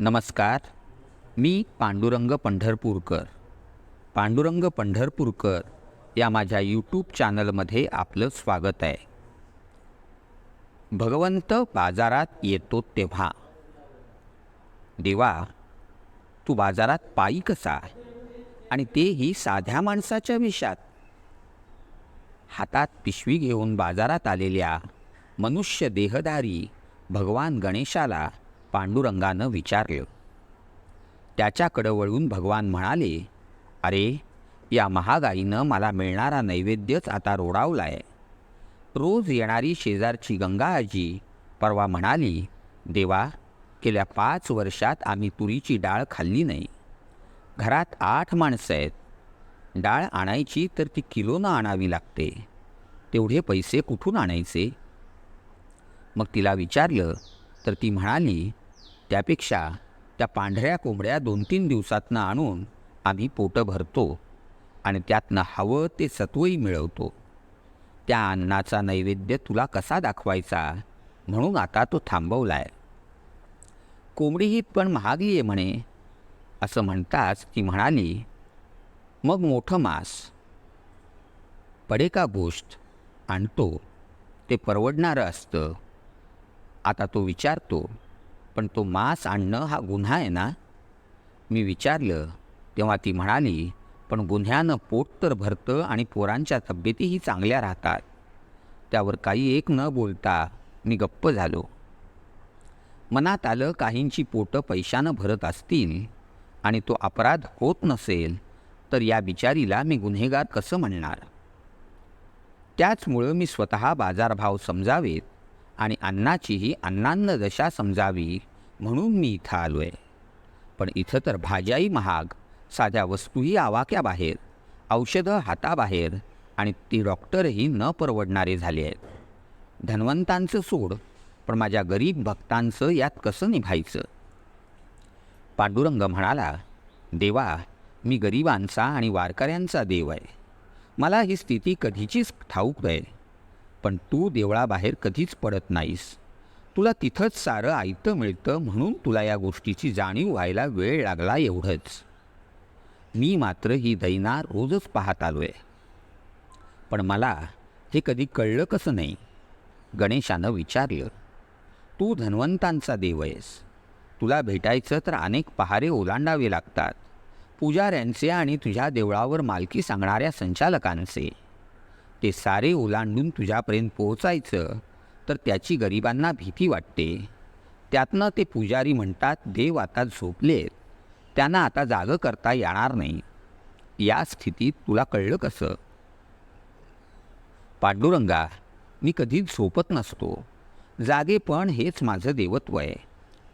नमस्कार. मी पांडुरंग पंढरपूरकर. पांडुरंग पंढरपूरकर या माझ्या यूट्यूब चॅनलमध्ये आपलं स्वागत आहे. भगवंत बाजारात येतो तेव्हा. देवा तू बाजारात पायी कसा आणि तेही साध्या माणसाच्या विषात हातात पिशवी घेऊन बाजारात आलेल्या मनुष्य देहधारी भगवान गणेशाला पांडुरंगानं विचारलं. त्याच्याकडं वळून भगवान म्हणाले अरे या महागाईनं मला मिळणारा नैवेद्यच आता रोडावलाय. रोज येणारी शेजारची गंगा आजी परवा म्हणाली देवा गेल्या पाच वर्षात आम्ही तुरीची डाळ खाल्ली नाही. घरात आठ माणसं आहेत. डाळ आणायची तर ती किलोनं आणावी लागते. तेवढे पैसे कुठून आणायचे? मग तिला विचारलं तर ती म्हणाली त्यापेक्षा त्या पांढऱ्या कोंबड्या दोन तीन दिवसातनं आणून आम्ही पोटं भरतो आणि त्यातनं हवं ते सत्वही मिळवतो. त्या अन्नाचा नैवेद्य तुला कसा दाखवायचा म्हणून आता तो थांबवलाय. कोंबडी ही पण महागली आहे म्हणे असं म्हणताच ती म्हणाली मग मोठं मांस. पडे का गोष्ट आणतो ते परवडणारं असतं. आता तो विचारतो पण तो मांस आणणं हा गुन्हा आहे ना? मी विचारलं तेव्हा ती म्हणाली पण गुन्ह्यानं पोट तर भरतं आणि पोरांच्या तब्येतीही चांगल्या राहतात. त्यावर काही एक न बोलता मी गप्प झालो. मनात आलं काहींची पोटं पैशानं भरत असतील आणि तो अपराध होत नसेल तर या बिचारीला मी गुन्हेगार कसं म्हणणार? त्याचमुळं मी स्वतः बाजारभाव समजावेत आणि अन्नाचीही अन्नान्न दशा समजावी म्हणून मी इथं आलो आहे पण इथं तर भाज्याही महाग साध्या वस्तूही आवाक्याबाहेर औषधं हाताबाहेर आणि ती डॉक्टरही न परवडणारे झाले आहेत. धनवंतांचं सोड पण माझ्या गरीब भक्तांचं यात कसं निभायचं? पांडुरंग म्हणाला देवा मी गरिबांचा आणि वारकऱ्यांचा देव आहे. मला ही स्थिती कधीचीच ठाऊक आहे पण तू देवळाबाहेर कधीच पडत नाहीस. तुला तिथंच सारं आयतं मिळतं म्हणून तुला या गोष्टीची जाणीव व्हायला वेळ लागला एवढंच. मी मात्र ही दैना रोजच पाहत आलो आहे पण मला हे कधी कळलं कसं नाही. गणेशानं विचारलं तू धन्वंतांचा देव आहेस. तुला भेटायचं तर अनेक पहारे ओलांडावे लागतात. पुजाऱ्यांचे आणि तुझ्या देवळावर मालकी सांगणाऱ्या संचालकांचे. ते सारे ओलांडून तुझ्यापर्यंत पोहोचायचं. तर त्याची गरिबांना भीती वाटते. त्यातनं ते पुजारी म्हणतात देव आता झोपलेत त्यांना आता जागं करता येणार नाही. या स्थितीत तुला कळलं कसं? पांडुरंगा मी कधीच झोपत नसतो. जागेपण हेच माझं देवत्व आहे.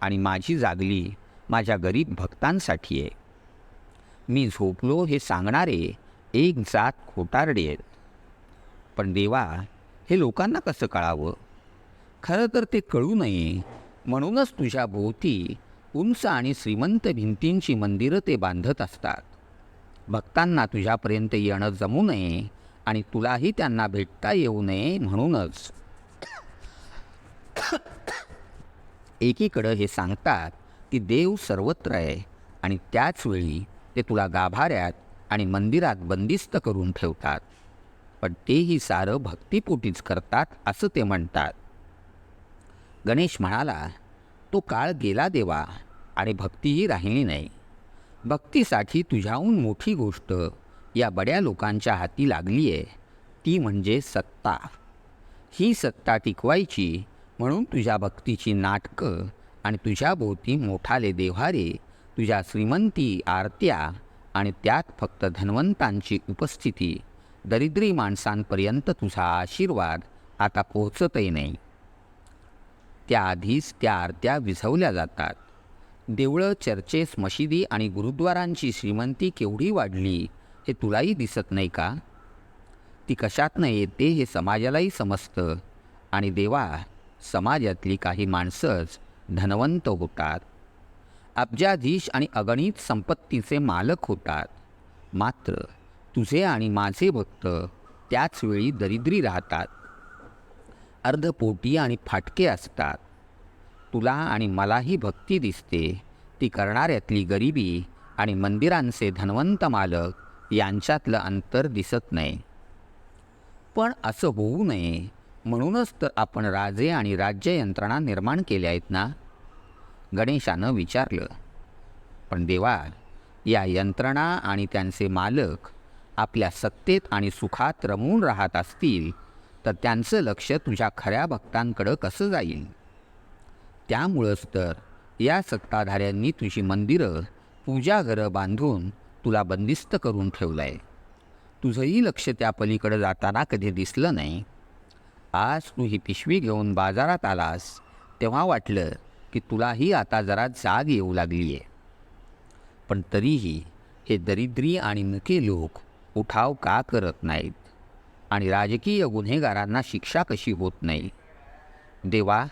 आणि माझी जागली माझ्या गरीब भक्तांसाठी आहे. मी झोपलो हे सांगणारे एक जात खोटारडे आहेत. पण देवा हे लोकांना कसं कळावं? खरं तर ते कळू नये. म्हणूनच तुझ्या भोवती उंच आणि श्रीमंत भिंतींची मंदिरं ते बांधत असतात. भक्तांना तुझ्यापर्यंत येणं जमू नये आणि तुलाही त्यांना भेटता येऊ नये म्हणूनच. एकीकडं हे सांगतात की देव सर्वत्र आहे आणि त्याचवेळी ते तुला गाभाऱ्यात आणि मंदिरात बंदिस्त करून ठेवतात. पण तेही सारं भक्तीपोटीच करतात असं ते म्हणतात. गणेश म्हणाला तो काळ गेला देवा आणि भक्तीही राहिली नाही. भक्तीसाठी तुझ्याहून मोठी गोष्ट या बड्या लोकांच्या हाती लागली आहे ती म्हणजे सत्ता. ही सत्ता टिकवायची म्हणून तुझ्या भक्तीची नाटकं आणि तुझ्याभोवती मोठाले देव्हारे तुझ्या श्रीमंती आरत्या आणि त्यात फक्त धन्वंतांची उपस्थिती दरिद्री माणसांपर्यंत तुझा आशीर्वाद आता पोहोचतही नाही. त्याआधीच त्या आरत्या विझवल्या जातात. देवळं चर्चेस मशिदी आणि गुरुद्वारांची श्रीमंती केवढी वाढली हे तुलाही दिसत नाही का? ती कशातनं येते हे समाजालाही समजतं आणि देवा समाजातली काही माणसंच धनवंत होतात. अब्जाधीश आणि अगणित संपत्तीचे मालक होतात. मात्र तुझे आणि माझे भक्त त्याचवेळी दरिद्री राहतात. अर्धपोटी आणि फाटके असतात. तुला आणि मलाही भक्ती दिसते. ती करणाऱ्यातली गरिबी आणि मंदिरांचे धनवंत मालक यांच्यातलं अंतर दिसत नाही. पण असं होऊ नये म्हणूनच तर आपण राजे आणि राज्य यंत्रणा निर्माण केल्या आहेत ना? गणेशानं विचारलं. पण देवा या यंत्रणा आणि त्यांचे मालक आपल्या सत्तेत आणि सुखात रमून राहत असतील तर त्यांचं लक्ष तुझ्या खऱ्या भक्तांकडं कसं जाईल? त्यामुळंच तर या सत्ताधाऱ्यांनी तुझी मंदिरं पूजाघरं बांधून तुला बंदिस्त करून ठेवलं आहे तुझंही लक्ष त्या पलीकडं जाताना कधी दिसलं नाही. आज तू ही पिशवी घेऊन बाजारात आलास तेव्हा वाटलं की तुलाही आता जरा जाग येऊ लागली आहे पण तरीही हे दरिद्री आणि मुके लोक उठाव का करत नाहीत? आणि राजकीय गुन्हेगारांना शिक्षा कशी होत नाही? देवा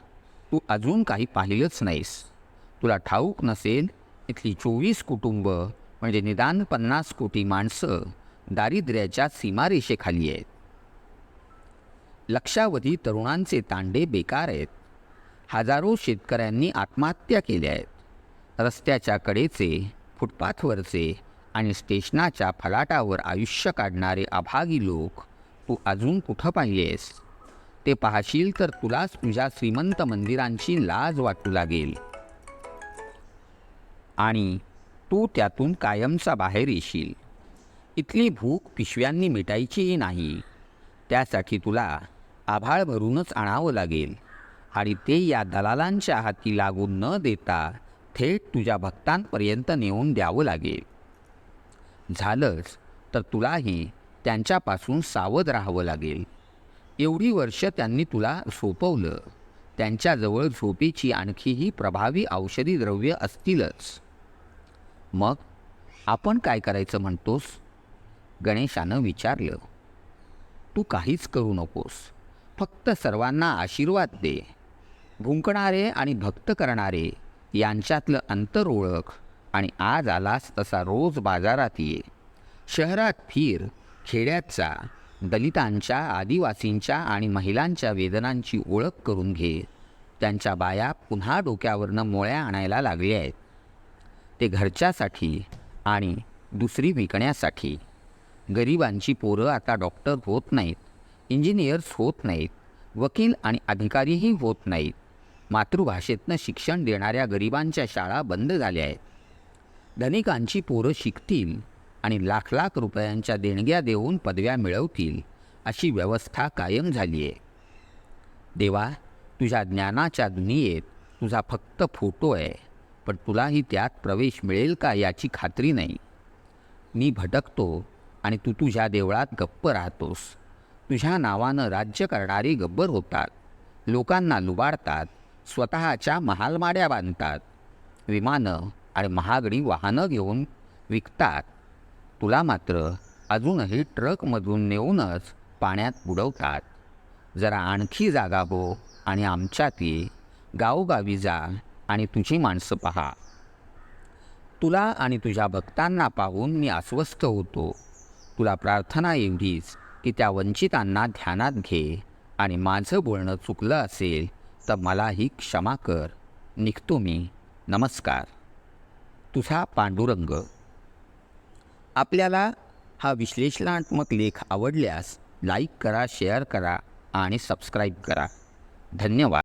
तू अजून काही पाहिलंच नाहीस. तुला ठाऊक नसेल इथली चोवीस कुटुंब म्हणजे निदान पन्नास कोटी माणसं दारिद्र्याच्या सीमारेषेखाली आहेत. लक्षावधी तरुणांचे तांडे बेकार आहेत. हजारो शेतकऱ्यांनी आत्महत्या केल्या आहेत. रस्त्याच्या कडेचे फुटपाथवरचे आणि स्टेशनाच्या फलाटावर आयुष्य काढणारे अभागी लोक तू अजून कुठं पाहिलेस? ते पाहशील तर तुलाच तुझ्या श्रीमंत मंदिरांची लाज वाटू लागेल. आणि तू त्यातून कायमचा बाहेर येशील. इथली भूक पिशव्यांनी मिटायचीही नाही. त्यासाठी तुला आभाळ भरूनच आणावं लागेल आणि ते या दलालांच्या हाती लागू न देता थेट तुझ्या भक्तांपर्यंत नेऊन द्यावं लागेल. झालंच तर तुलाही त्यांच्यापासून सावध राहावं लागेल. एवढी वर्ष त्यांनी तुला सोपवलं त्यांच्याजवळ झोपेची आणखीही प्रभावी औषधी द्रव्य असतीलच. मग आपण काय करायचं म्हणतोस? गणेशानं विचारलं. तू काहीच करू नकोस. फक्त सर्वांना आशीर्वाद दे. भुंकणारे आणि भक्त करणारे यांच्यातलं अंतर ओळख. आणि आज आलास तसा रोज बाजारात ये. शहरात फिर खेड्यात जा. दलितांच्या आदिवासींच्या आणि महिलांच्या वेदनांची ओळख करून घे. त्यांच्या बाया पुन्हा डोक्यावरनं मोळ्या आणायला लागल्या आहेत. ते घरच्यासाठी आणि दुसरी विकण्यासाठी. गरिबांची पोरं आता डॉक्टर होत नाहीत इंजिनियर्स होत नाहीत वकील आणि अधिकारीही होत नाहीत. मातृभाषेतनं शिक्षण देणाऱ्या गरिबांच्या शाळा बंद झाल्या आहेत. धनिकांची पोरं शिकतील आणि लाख लाख रुपयांच्या देणग्या देऊन पदव्या मिळवतील अशी व्यवस्था कायम झाली आहे देवा तुझ्या ज्ञानाच्या दुनियेत तुझा फक्त फोटो आहे पण तुलाही त्यात प्रवेश मिळेल का याची खात्री नाही? मी भटकतो आणि तू तुझ्या देवळात गप्प राहतोस. तुझ्या नावानं राज्य करणारे गब्बर होतात. लोकांना लुबाडतात स्वतःच्या महालमाड्या बांधतात. विमानं आणि महागडी वाहनं घेऊन विकतात. तुला मात्र अजूनही ट्रकमधून नेऊनच पाण्यात बुडवतात. जरा आणखी जागा बो आणि आमच्यात ये गावोगावी जा आणि तुझी माणसं पहा. तुला आणि तुझ्या भक्तांना पाहून मी अस्वस्थ होतो. तुला प्रार्थना एवढीच की त्या वंचितांना ध्यानात घे आणि माझं बोलणं चुकलं असेल तर मलाही क्षमा कर. निघतो मी. नमस्कार. तुझा पांडुरंग. आपल्याला हा विश्लेषणात्मक लेख आवडल्यास लाईक करा शेअर करा आणि सबस्क्राईब करा. धन्यवाद.